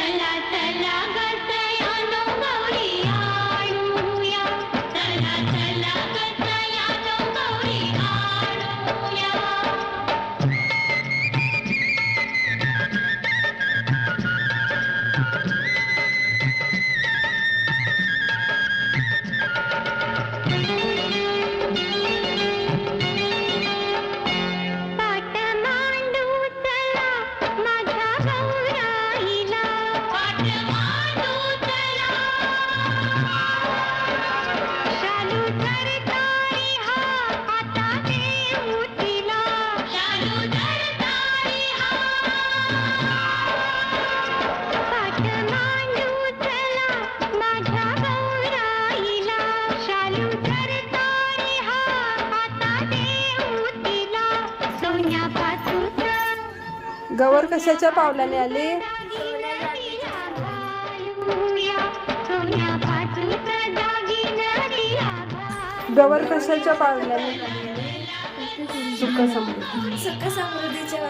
चला गौरी आळूया चला चला गवर कशाच्या पावलाने आली? गवर कशाच्या पावलाने सुख समृद्धी. सुख समृद्धीच्या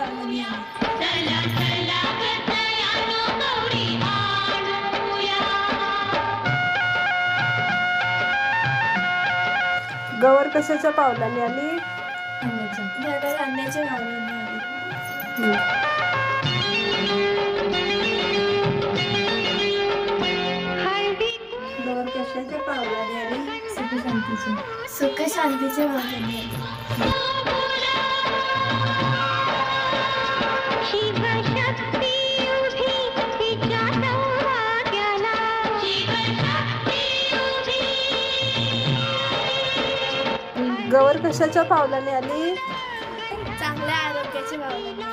गवर कशाच्या पावलाने आली? आणण्याच्या वावराने आली. शांतीचे. सुख शांतीचे गवर कशाच्या पावलाने आली? चांगल्या आरोग्याची पावलाने